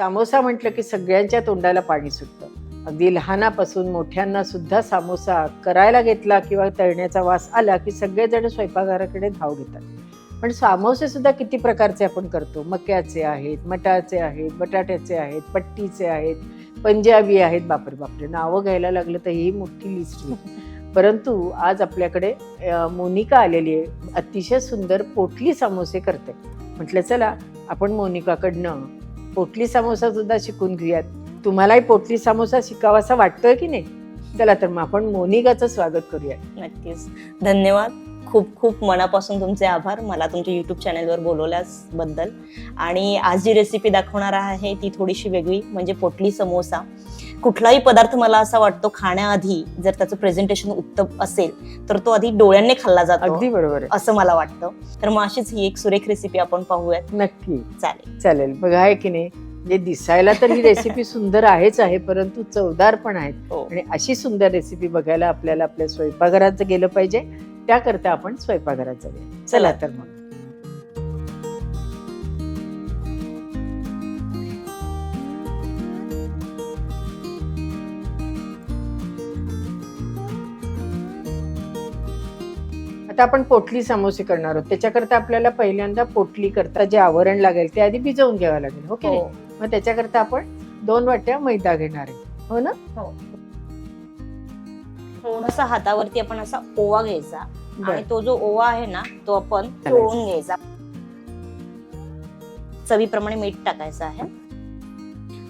सामोसा म्हटलं की सगळ्यांच्या तोंडाला पाणी सुटतं. अगदी लहानापासून मोठ्यांना सुद्धा सामोसा करायला घेतला किंवा तळण्याचा वास आला की सगळेजण स्वयंपाकघराकडे धाव घेतात. पण सामोसे सुद्धा किती प्रकारचे आपण करतो? मक्याचे आहेत मटाचे आहेत बटाट्याचे आहेत पट्टीचे आहेत पंजाबी आहेत. बापरे बापरे नावं घ्यायला लागलं तर ही मोठी लिस्ट होईल परंतु आज आपल्याकडे मोनिका आलेली आहे. अतिशय सुंदर पोटली समोसे करते. म्हटलं चला आपण मोनिकाकडनं पोटली समोसा सुद्धा शिकून घेऊयात. तुम्हालाही पोटली समोसा शिकावासा वाटतोय की नाही? चला तर मग आपण मोनिकाचं स्वागत करूया नक्कीच. धन्यवाद. खूप खूप मनापासून तुमचे आभार. मला तुमच्या युट्यूब चॅनलवर बोलवल्याबद्दल आणि आज जी रेसिपी दाखवणार आहे ती थोडीशी वेगळी म्हणजे पोटली समोसा. कुठलाही पदार्थ मला असा वाटतो खाण्याआधी जर त्याचं प्रेझेंटेशन उत्तम असेल तर तो आधी डोळ्यांनी खाल्ला जातो. अगदी बरोबर आहे. असं मला वाटतं. तर मग अशीच ही एक सुरेख रेसिपी आपण पाहूयात. नक्की. चालेल. चालेल. बघा आहे की नाही? म्हणजे दिसायला तर ही रेसिपी सुंदर आहेच आहे परंतु चवदार पण आहेत. हो. आणि अशी सुंदर रेसिपी बघायला आपल्याला आपल्या स्वयंपाकघरात गेलं पाहिजे त्याकरता आपण स्वयंपाकघरात जाऊया. चला. तर मग. आता आपण पोटली समोसे करणार आहोत. त्याच्याकरता आपल्याला पहिल्यांदा पोटली करता जे आवरण लागेल ते आधी भिजवून घ्यावं लागेल हो की नाही? हो. मग त्याच्याकरता आपण दोन वाट्या मैदा घेणार आहे. हो ना? थोडासा हातावरती आपण असा ओवा घ्यायचा बरं. आणि तो जो ओवा आहे ना तो आपण तोडून घ्यायचा. चवीप्रमाणे मीठ टाकायचं आहे.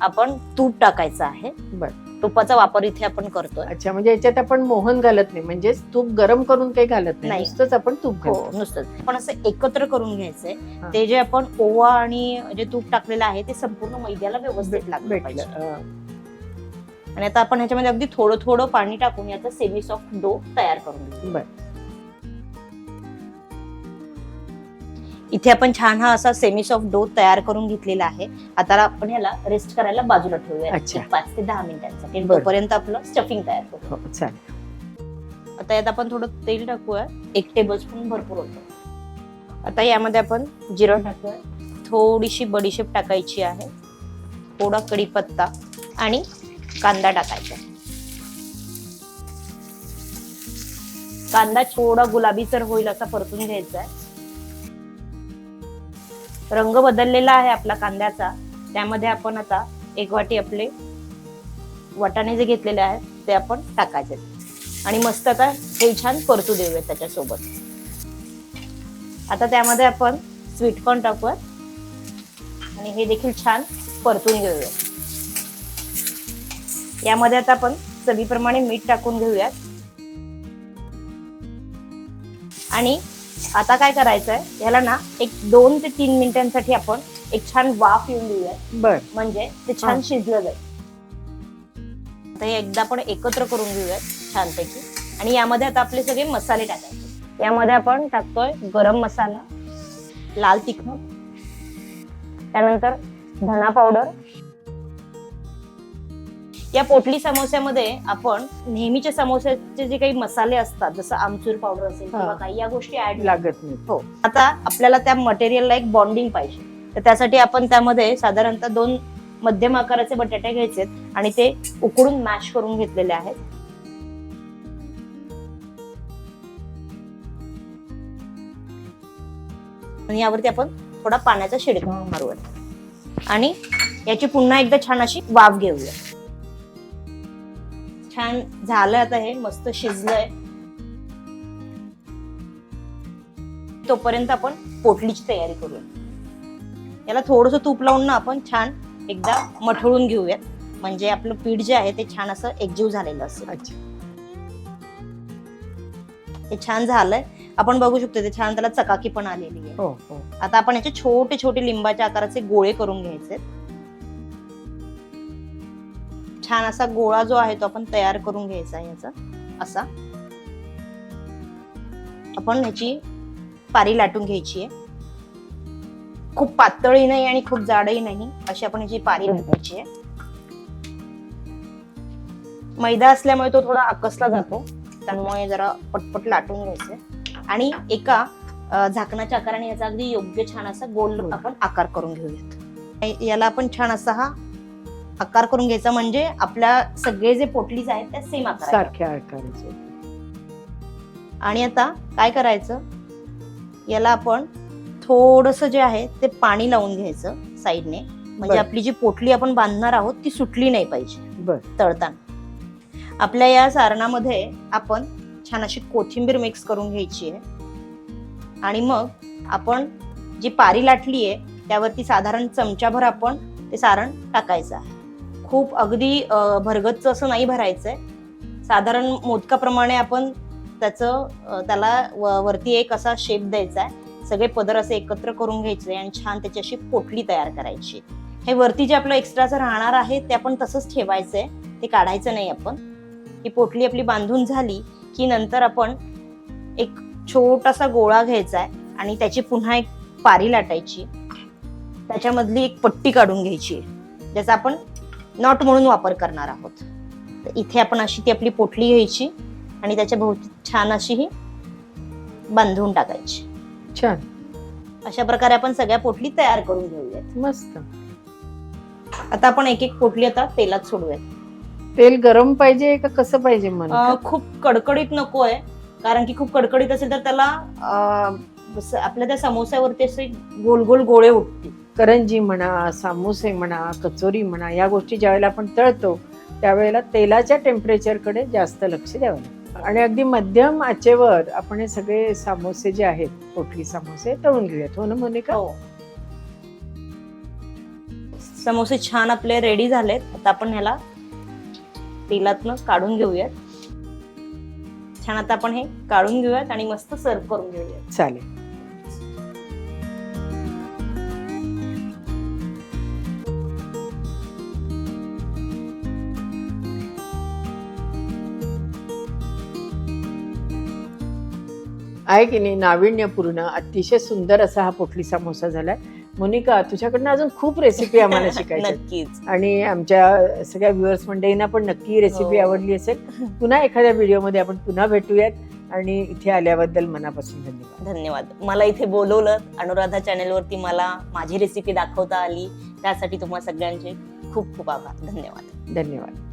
आपण तूप टाकायचं आहे. बरं. तुपाचा वापर इथे आपण करतोय. अच्छा म्हणजे याच्यात आपण मोहन घालत नाही म्हणजे तूप गरम करून काही घालत नाही नाही. नुसतंच आपण तूप हो घालतो. नुसतंच. पण असं एकत्र करून घ्यायचंय हा. ते जे आपण ओवा आणि जे तूप टाकलेलं आहे ते संपूर्ण मैद्याला व्यवस्थित लागलं भेटलं पाहिजे. अं, आणि आता आपण ह्याच्यामध्ये अगदी थोडं थोडं पाणी टाकून याचा सेमी सॉफ्ट डो तयार करून घेऊ. बरं. इथे आपण छान हा असा सेमी सॉफ्ट डो तयार करून घेतलेला आहे. आता आपण याला रेस्ट करायला बाजूला ठेवूया. अच्छा. पाच ते दहा मिनिटांसाठी बरं. तोपर्यंत आपलं स्टफिंग तयार करू हो चालेल. आता यात आपण थोडं तेल टाकूया. एक टेबल स्पून भरपूर होतं. आता यामध्ये आपण जिरं टाकूया. थोडीशी बडीशेप टाकायची आहे. थोडा कढीपत्ता आणि कांदा टाकायचा. कांदा थोडा गुलाबीसर होईल असा परतून घ्यायचा आहे. रंग बदललेला आहे आपला कांद्याचा. त्यामध्ये आपण आता एक वाटी आपले वाटाणे जे घेतलेले आहेत ते आपण टाकायचे. आणि मस्त आता हे छान परतू देऊया त्याच्यासोबत. आता त्यामध्ये आपण स्वीटकॉर्न टाकूया आणि हे देखील छान परतून घेऊया यामध्ये आता आपण चवीप्रमाणे मीठ टाकून घेऊयात. आणि आता काय करायचंय? ह्याला ना एक दोन ते तीन मिनिटांसाठी आपण एक छान वाफ येऊन देऊयात बर. म्हणजे ते. छान शिजलं जाईल. आता हे एकदा आपण एकत्र करून घेऊयात छानपैकी. आणि यामध्ये आता आपले सगळे मसाले टाकायचे. यामध्ये आपण टाकतोय गरम मसाला लाल तिखट त्यानंतर धना पावडर या पोटली समोस्यामध्ये आपण नेहमीच्या समोस्याचे जे काही मसाले असतात जसं आमचूर पावडर असेल किंवा. काही या गोष्टी ऍड लागत नाही. हो. आता आपल्याला त्या मटेरियलला एक बॉन्डिंग पाहिजे. तर त्यासाठी आपण त्यामध्ये साधारणतः दोन मध्यम आकाराचे बटाटे घ्यायचे आणि ते उकडून मॅश करून घेतलेले आहेत. आणि यावरती आपण थोडा पाण्याचा शिडकावा मारूयात. आणि याची पुन्हा एकदा छान अशी वाफ घेऊया छान झालं आता हे मस्त शिजलंय. तोपर्यंत आपण पोटलीची तयारी करूया. याला थोडस तूप लावून ना आपण छान एकदा मठळून घेऊयात. म्हणजे आपलं पीठ जे आहे ते छान असं एकजीव झालेलं असेल. अच्छा. हे छान झालंय. आपण बघू शकतो ते छान त्याला चकाकी पण आलेली आहे. हो हो. आता आपण याचे छोटे छोटे लिंबाच्या आकाराचे गोळे करून घ्यायचे. छान असा गोळा जो आहे तो आपण तयार करून घ्यायचा आहे याचा. असा. आपण ह्याची पारी लाटून घ्यायची आहे. खूप पातळही नाही आणि खूप जाडही नाही अशी आपण ह्याची पारी लाटायची आहे. मैदा असल्यामुळे तो थोडा आकसला जातो. त्यामुळे जरा पटपट लाटून घ्यायचे. आणि एका झाकणाच्या आकाराने याचा अगदी योग्य छान असा गोल. आपण आकार करून घेऊयात. याला आपण छान असा हा आकार करून घ्यायचा म्हणजे आपल्या सगळे जे पोटलीज आहेत त्या सेम आकार. सारख्या आकाराचे. आणि आता काय करायचं? याला आपण थोडस जे आहे ते पाणी लावून घ्यायचं साईडने. म्हणजे बरं. आपली जी पोटली आपण बांधणार आहोत ती सुटली नाही पाहिजे. बर. तळताना. आपल्या या सारणामध्ये आपण छान अशी कोथिंबीर मिक्स करून घ्यायची आहे. आणि मग आपण जी पारी लाटली आहे त्यावरती साधारण चमचाभर आपण ते सारण टाकायचं आहे. खूप अगदी भरगच्च असं नाही भरायचंय. साधारण मोदकाप्रमाणे आपण त्याचं त्याला व- वरती एक असा शेप द्यायचा आहे सगळे पदर असे एकत्र करून घ्यायचे आणि छान त्याची अशी पोटली तयार करायची. हे वरती जे आपलं एक्स्ट्राचं राहणार आहे ते आपण तसंच ठेवायचंय. ते काढायचं नाही आपण. ही पोटली आपली बांधून झाली की नंतर आपण एक छोटासा गोळा घ्यायचा आहे आणि त्याची पुन्हा एक पारी लाटायची. त्याच्यामधली एक पट्टी काढून घ्यायची. ज्याचा आपण नॉट म्हणून वापर करणार आहोत. तर इथे आपण अशी ती आपली पोटली घ्यायची आणि त्याच्या भोवती छान अशी ही बांधून टाकायची. छान. अशा प्रकारे आपण सगळ्या पोटली तयार करून घेऊयात. मस्त. आता आपण एक एक पोटली आता तेलात सोडूयात. तेल गरम पाहिजे का कसं पाहिजे अं, खूप कडकडीत नको आहे कारण की खूप कडकडीत असेल तर त्याला अं, स- आपल्या त्या समोस्यावरती असे गोल गोल गोळे उठतील करंजी म्हणा सामोसे म्हणा कचोरी म्हणा या गोष्टी ज्यावेळेला आपण तळतो त्यावेळेला तेलाच्या टेम्परेचरकडे जास्त लक्ष द्यावं आणि अगदी मध्यम आचेवर आपण हे सगळे सामोसे जे आहेत पोटली सामोसे तळून घेऊयात. हो ना मोनिका? हो. समोसे छान आपले रेडी झालेत. आता आपण ह्याला तेलातनं काढून घेऊयात. छान आता आपण हे काढून घेऊयात आणि मस्त सर्व करून घेऊयात. चालेल. आहे की नाही नाविन्यपूर्ण अतिशय सुंदर असा हा पोटली समोसा झालाय. मोनिका तुझ्याकडनं अजून खूप रेसिपी आम्हाला शिकायच्या आणि आमच्या सगळ्या व्ह्युअर्स मंडळींना पण नक्की रेसिपी हो. आवडली असेल. पुन्हा एखाद्या व्हिडिओमध्ये आपण पुन्हा भेटूयात. आणि इथे आल्याबद्दल मनापासून धन्यवाद. धन्यवाद. मला इथे बोलवलं. अनुराधा चॅनेलवरती मला माझी रेसिपी दाखवता आली. त्यासाठी तुम्हा सगळ्यांचे खूप खूप आभार. धन्यवाद. धन्यवाद.